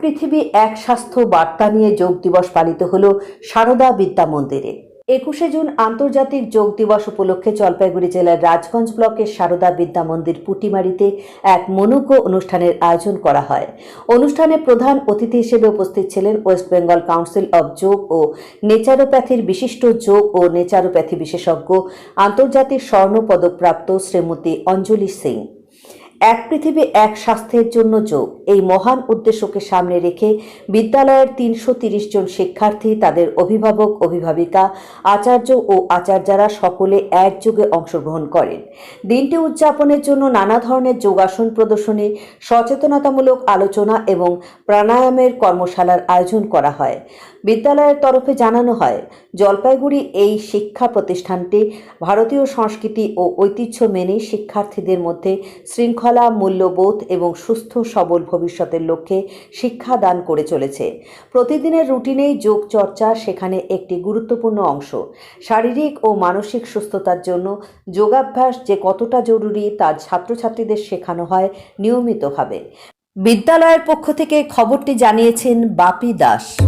পৃথিবী এক স্বাস্থ্য বার্তা নিয়ে যোগ দিবস পালিত হল সারদা বিদ্যা মন্দিরে। একুশে জুন আন্তর্জাতিক যোগ দিবস উপলক্ষে জলপাইগুড়ি জেলার রাজগঞ্জ ব্লকের সারদা বিদ্যা মন্দির পুটিমারিতে এক মনোজ্ঞ অনুষ্ঠানের আয়োজন করা হয়। অনুষ্ঠানে প্রধান অতিথি হিসেবে উপস্থিত ছিলেন ওয়েস্ট বেঙ্গল কাউন্সিল অব যোগ ও নেচারোপ্যাথির বিশিষ্ট যোগ ও নেচারোপ্যাথি বিশেষজ্ঞ, আন্তর্জাতিক স্বর্ণ পদকপ্রাপ্ত শ্রীমতী অঞ্জলি সিং। এক পৃথিবী, এক স্বাস্থ্যের জন্য যোগ। এই মহান উদ্দেশ্যকে সামনে রেখে বিদ্যালয়ের তিনশো তিরিশ জন শিক্ষার্থী, তাদের অভিভাবক, অভিভাবিকা, আচার্য ও আচার্যারা সকলে একযোগে অংশগ্রহণ করেন। দিনটি উদযাপনের জন্য নানা ধরনের যোগাসন প্রদর্শনী, সচেতনতামূলক আলোচনা এবং প্রাণায়ামের কর্মশালার আয়োজন করা হয়। বিদ্যালয়ের তরফে জানানো হয়, জলপাইগুড়ি এই শিক্ষা প্রতিষ্ঠানটি ভারতীয় সংস্কৃতি ও ঐতিহ্য মেনে শিক্ষার্থীদের মধ্যে শৃঙ্খলা মূল্যবোধ এবং সুস্থ, সবল ভবিষ্যতের লক্ষ্যে শিক্ষা দান করে চলেছে। প্রতিদিনের রুটিনেই যোগ চর্চা সেখানে একটি গুরুত্বপূর্ণ অংশ। শারীরিক ও মানসিক সুস্থতার জন্য যোগাভ্যাস যে কতটা জরুরি তা ছাত্রছাত্রীদের শেখানো হয় নিয়মিতভাবে। বিদ্যালয়ের পক্ষ থেকে খবরটি জানিয়েছেন বাপি দাস।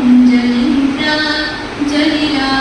Jalila.